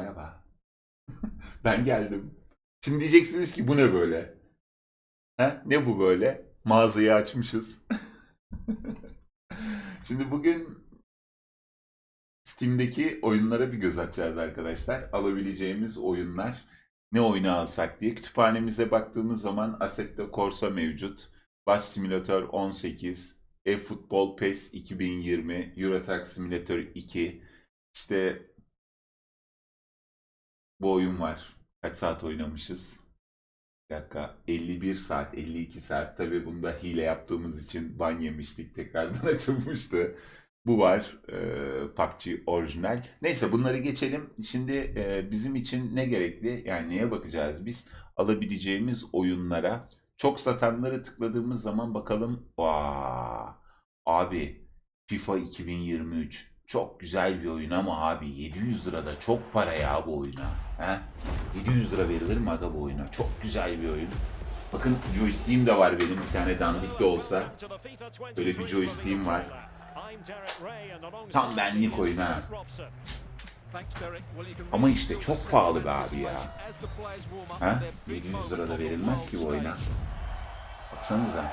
Merhaba. ben geldim. Şimdi diyeceksiniz ki bu ne böyle? Ha? Ne bu böyle? Mağazayı açmışız. Şimdi bugün Steam'deki oyunlara bir göz atacağız arkadaşlar. Alabileceğimiz oyunlar ne oyunu alsak diye. Kütüphanemize baktığımız zaman Assetto Corsa mevcut. Bus Simulator 18, eFootball PES 2020, Euro Truck Simulator 2. İşte bu oyun var. Kaç saat oynamışız? Bir dakika 51 saat 52 saat tabii bunda hile yaptığımız için ban yemiştik tekrardan açılmıştı. Bu var e, PUBG orijinal. Neyse bunları geçelim. Şimdi e, bizim için ne gerekli? Yani neye bakacağız biz? Alabileceğimiz oyunlara. Çok satanları tıkladığımız zaman bakalım. Vaa, abi FIFA 2023 çok güzel bir oyun ama abi 700 lira da çok para ya bu oyuna. He? 700 lira verilir mi aga bu oyuna? Çok güzel bir oyun. Bakın joystick'im de var benim bir tane dandik de olsa. Böyle bir joystick'im var. Tam benlik oyun ha. Ama işte çok pahalı be abi ya. Ha? 700 lira da verilmez ki bu oyuna. Baksanıza.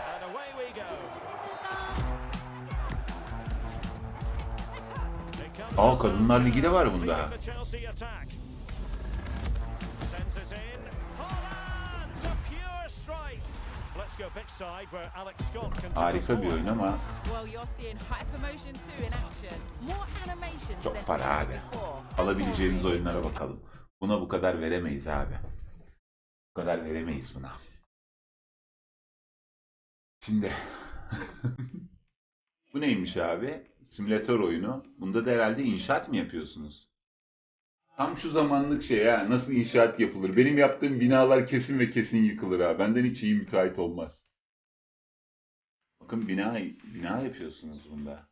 Aa Kadınlar Ligi de var bunda. Harika bir oyun ama Well, you're seeing Hypermotion 2 in action. More animations Çok para abi. alabileceğimiz oyunlara bakalım. Buna bu kadar veremeyiz abi. Bu kadar veremeyiz buna. Şimdi bu neymiş abi? Simülatör oyunu. Bunda da herhalde inşaat mı yapıyorsunuz? Tam şu zamanlık şey ha. Nasıl inşaat yapılır? Benim yaptığım binalar kesin ve kesin yıkılır ha. Benden hiç iyi müteahhit olmaz. Bakın bina bina yapıyorsunuz bunda.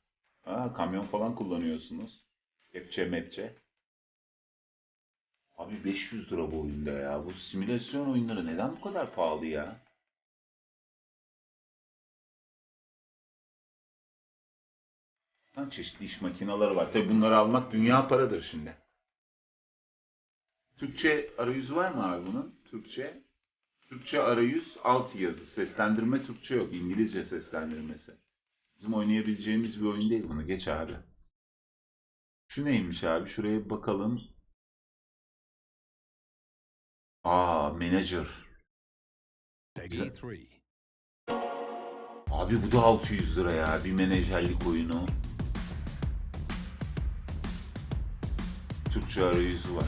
Aa, kamyon falan kullanıyorsunuz. Kepçe mepçe. Abi 500 lira bu oyunda ya. Bu simülasyon oyunları neden bu kadar pahalı ya? Çeşitli iş makineleri var. Tabi bunları almak dünya paradır şimdi. Türkçe arayüzü var mı abi bunun? Türkçe. Türkçe arayüz alt yazı. Seslendirme Türkçe yok. İngilizce seslendirmesi. Bizim oynayabileceğimiz bir oyun değil bunu. Geç abi. Şu neymiş abi? Şuraya bakalım. Aa, Manager. 3. Abi bu da 600 lira ya. Bir menajerlik oyunu. Türkçe arayüzü var.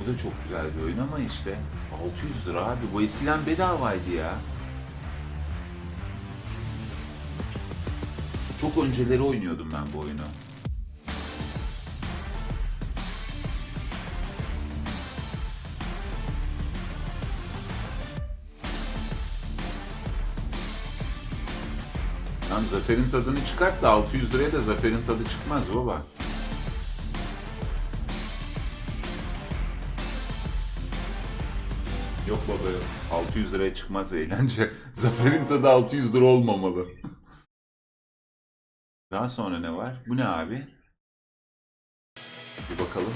Bu da çok güzel bir oyun ama işte 600 lira abi. Bu eskiden bedavaydı ya. Çok önceleri oynuyordum ben bu oyunu. Lan Zafer'in tadını çıkart da 600 liraya da Zafer'in tadı çıkmaz baba. Yok baba yok. 600 liraya çıkmaz eğlence. Zafer'in tadı 600 lira olmamalı. Daha sonra ne var? Bu ne abi? Bir bakalım.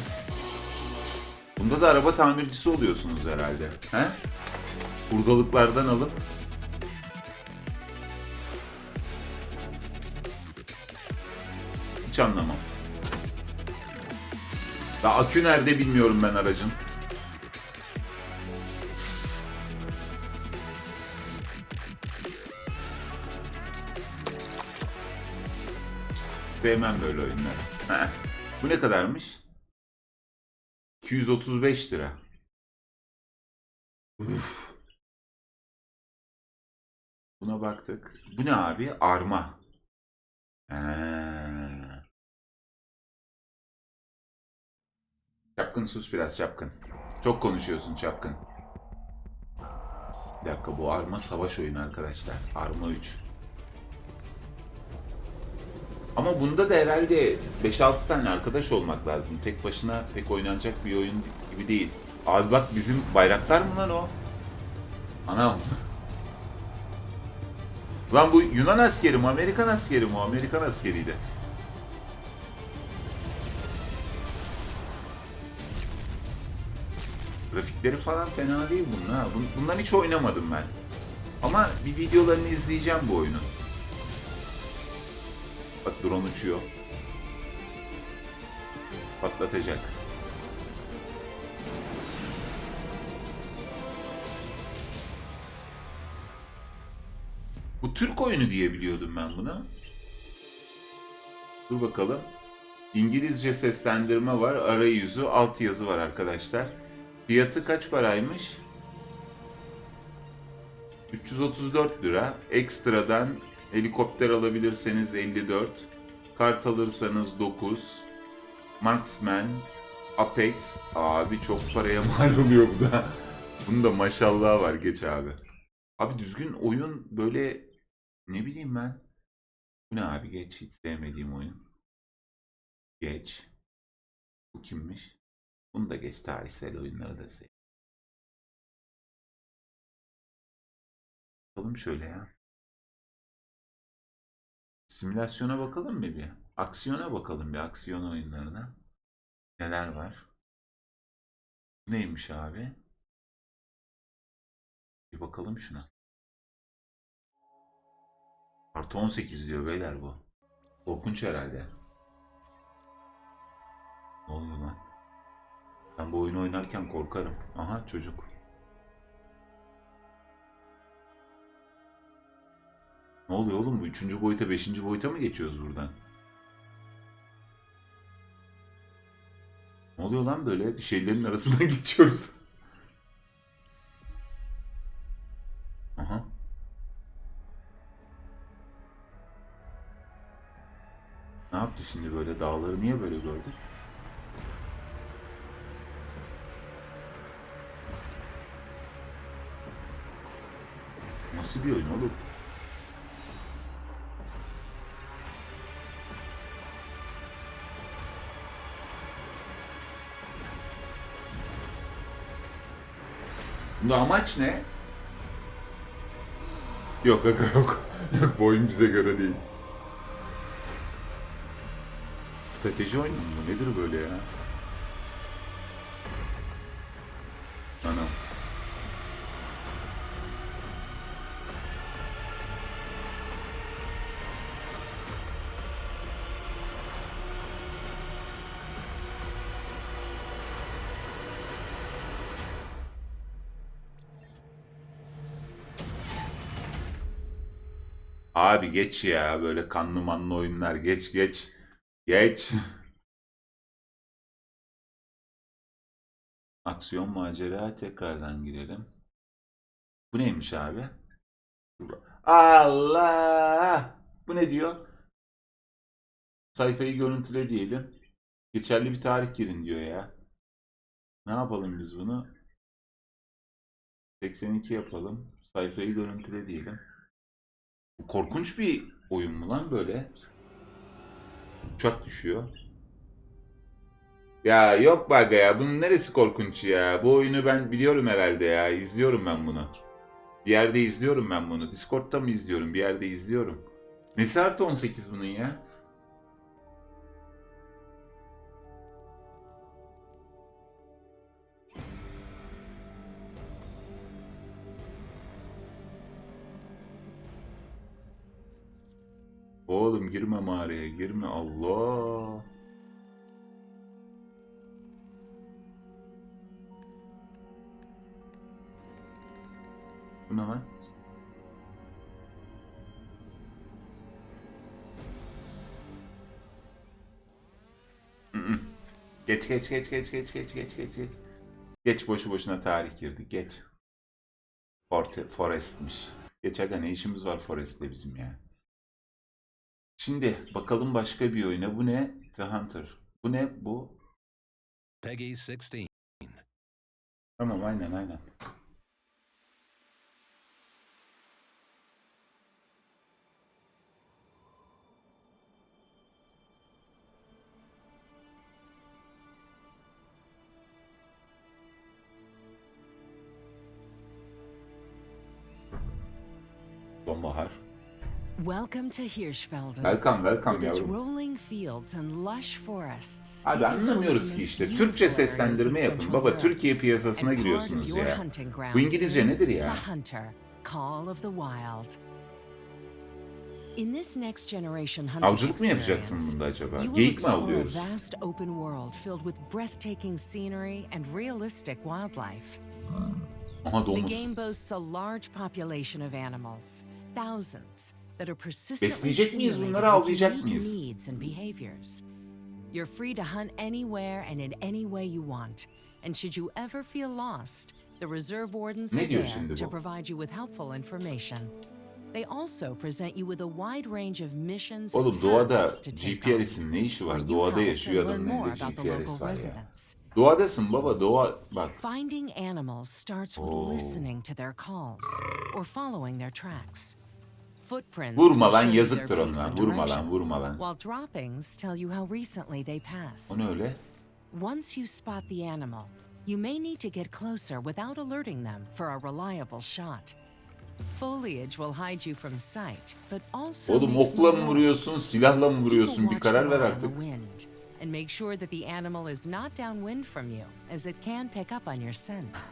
Bunda da araba tamircisi oluyorsunuz herhalde. He? Hurdalıklardan alıp Hiç anlamam. Ya akü nerede bilmiyorum ben aracın. Sevmem böyle oyunları. Heh. Bu ne kadarmış? 235 lira. Uf. Buna baktık. Bu ne abi? Arma. Ha. Çapkın sus biraz çapkın. Çok konuşuyorsun çapkın. Bir dakika bu Arma savaş oyunu arkadaşlar. Arma 3. Ama bunda da herhalde 5-6 tane arkadaş olmak lazım. Tek başına pek oynanacak bir oyun gibi değil. Abi bak bizim bayraktar mı lan o? Anam. Lan bu Yunan askeri mi? Amerikan askeri mi? Amerikan askeriydi. Grafikleri falan fena değil bunun ha. Bun- Bundan hiç oynamadım ben. Ama bir videolarını izleyeceğim bu oyunun. Bak drone uçuyor. Patlatacak. Bu Türk oyunu diye biliyordum ben bunu. Dur bakalım. İngilizce seslendirme var, arayüzü, altyazı var arkadaşlar. Fiyatı kaç paraymış? 334 lira. Ekstradan helikopter alabilirseniz 54. Kart alırsanız 9. Marksman, Apex. Abi çok paraya mal oluyor bu da. Bunun da maşallah var. Geç abi. Abi düzgün oyun böyle ne bileyim ben. Bu ne abi geç hiç sevmediğim oyun. Geç. Bu kimmiş? Bunu da geç tarihsel oyunları da sev. Bakalım şöyle ya. Simülasyona bakalım mı bir? Aksiyona bakalım bir aksiyon oyunlarına. Neler var? Neymiş abi? Bir bakalım şuna. Artı 18 diyor beyler bu. Korkunç herhalde. Ne oluyor lan? Ben bu oyunu oynarken korkarım. Aha çocuk. Ne oluyor oğlum bu? Üçüncü boyuta, beşinci boyuta mı geçiyoruz buradan? Ne oluyor lan böyle? Şeylerin arasından geçiyoruz. Aha. Ne yaptı şimdi böyle? Dağları niye böyle gördük? Nasıl bir oyun oğlum? Bunda amaç ne? Yok aga yok. Yok bu oyun bize göre değil. Strateji oyunu mu? Nedir böyle ya? Abi geç ya böyle kanlı manlı oyunlar geç geç. Geç. Aksiyon macera tekrardan girelim. Bu neymiş abi? Allah! Bu ne diyor? Sayfayı görüntüle diyelim. Geçerli bir tarih girin diyor ya. Ne yapalım biz bunu? 82 yapalım. Sayfayı görüntüle diyelim. Korkunç bir oyun mu lan böyle? Uçak düşüyor. Ya yok be aga ya. Bunun neresi korkunç ya? Bu oyunu ben biliyorum herhalde ya. İzliyorum ben bunu. Bir yerde izliyorum ben bunu. Discord'da mı izliyorum? Bir yerde izliyorum. Nesi artı 18 bunun ya? Oğlum girme mağaraya girme Allah. Bu ne lan? Geç geç geç geç geç geç geç geç geç. Geç boşu boşuna tarih girdik geç. Forte, Forest'miş. Geç aga ne işimiz var Forest'le bizim ya. Şimdi bakalım başka bir oyuna. Bu ne? The Hunter. Bu ne? Bu. Peggy 16. Tamam aynen aynen. Sonbahar. Welcome to Hirschfelden. Welcome, welcome With yavrum. the anlamıyoruz ki işte. Türkçe seslendirme yapın. Baba. Türkiye piyasasına giriyorsunuz ya. Bu İngilizce in nedir ya? The Hunter, Call of the Wild. In this next generation hunting Avcılık mı yapacaksın bunda acaba? Geyik mi avlıyoruz? vast open world filled with breathtaking scenery and realistic wildlife. Aha The domuz. game boasts a large population of animals, thousands, that are persistently Besleyecek miyiz simulated bunları, with avlayacak unique mıyız? needs and behaviors. You're free to hunt anywhere and in any way you want. And should you ever feel lost, the reserve wardens Ne are diyor there to bu? provide you with helpful information. They also present you with a wide range of missions Oğlum and doğada tasks to take on. GPRS'in ne işi var? Doğada yaşıyor adamın elinde GPRS var ya. residents. Doğadasın baba doğa bak. Finding animals starts with listening to their calls or following their tracks. Vurma lan yazıktır and Vurma lan vurma lan. O ne öyle? Once you spot the animal, you may need to get closer without alerting them for a reliable shot. Foliage will hide you from sight, but also Oğlum okla mı vuruyorsun, silahla mı vuruyorsun? Bir karar ver artık. and make sure that the animal is not downwind from you, as it can pick up on your scent.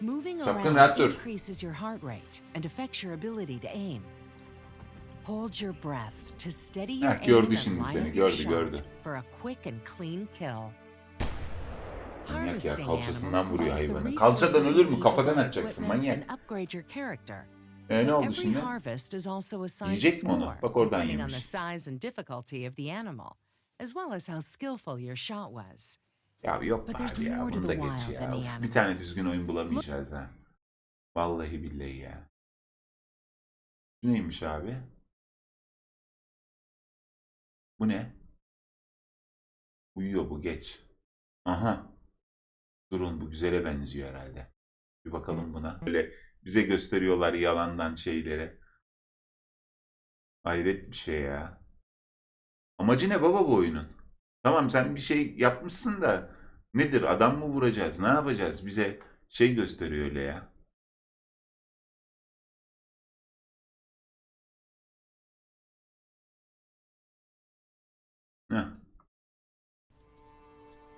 Moving Çapkın rahat dur. increases your heart rate and affects your ability to aim. Hold your breath to steady your Heh, aim gördü and şimdi line seni, up your gördü, shot gördü. for a quick and clean kill. Manyak ya Harvesting kalçasından animals vuruyor provides the hayvanı. resources Kalçadan you ölür mü? need to Kafadan atacaksın equipment manyak. and upgrade your character. E ne oldu every şimdi? harvest is also assigned a Yiyecek mi onu? score, Bak oradan depending on the yemiş. size and difficulty of the animal, as well as how skillful your shot was. Ya yok be abi ya bunu da geç ya. Of, Bir tane düzgün oyun bulamayacağız ha. Vallahi billahi ya. Bu neymiş abi? Bu ne? Uyuyor bu geç. Aha. Durun bu güzele benziyor herhalde. Bir bakalım buna. Böyle bize gösteriyorlar yalandan şeyleri. Hayret bir şey ya. Amacı ne baba bu oyunun? Tamam sen bir şey yapmışsın da nedir adam mı vuracağız ne yapacağız bize şey gösteriyor öyle ya.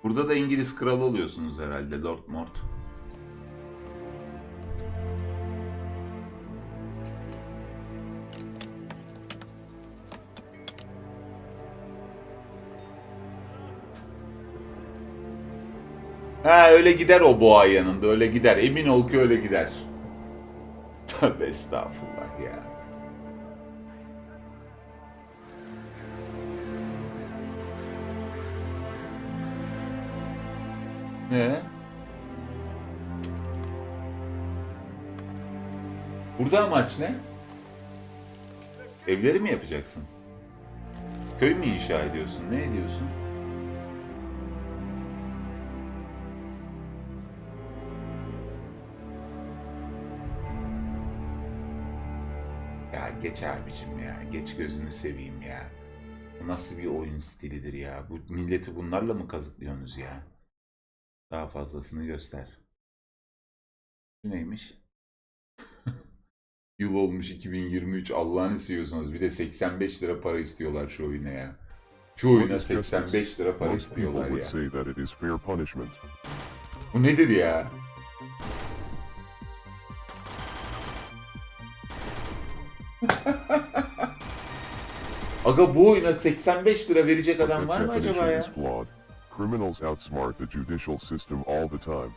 Burada da İngiliz kralı oluyorsunuz herhalde Lord Mort. Ha öyle gider o boğa yanında öyle gider. Emin ol ki öyle gider. Tövbe estağfurullah ya. Ne? Burada amaç ne? Evleri mi yapacaksın? Köy mü inşa ediyorsun? Ne ediyorsun? Geç abicim ya. Geç gözünü seveyim ya. Bu nasıl bir oyun stilidir ya? Bu milleti bunlarla mı kazıklıyorsunuz ya? Daha fazlasını göster. Bu neymiş? Yıl olmuş 2023. Allah'ını seviyorsunuz. Bir de 85 lira para istiyorlar şu oyuna ya. Şu oyuna 85 lira para istiyorlar ya. Bu nedir ya? Aga bu oyuna 85 lira verecek adam var mı acaba ya? flawed. Criminals outsmart the judicial system all the time.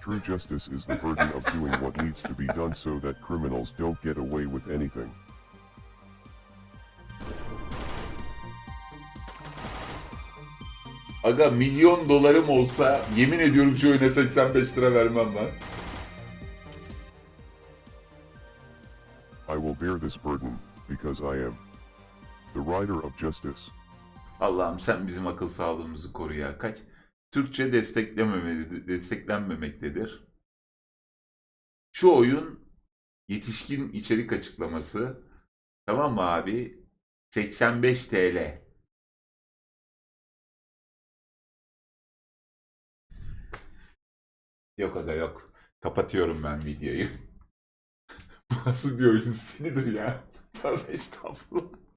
True justice is the burden of doing what needs to be done so that criminals don't get away with anything. Aga milyon dolarım olsa yemin ediyorum şu oyuna 85 lira vermem lan. I will bear this burden, because I am the rider of justice. Allah'ım sen bizim akıl sağlığımızı koru ya. Kaç? Türkçe desteklenmemektedir. Şu oyun yetişkin içerik açıklaması. Tamam mı abi? 85 TL. Yok aga yok. Kapatıyorum ben videoyu. Bu nasıl bir oyun stilidir ya? Tövbe estağfurullah.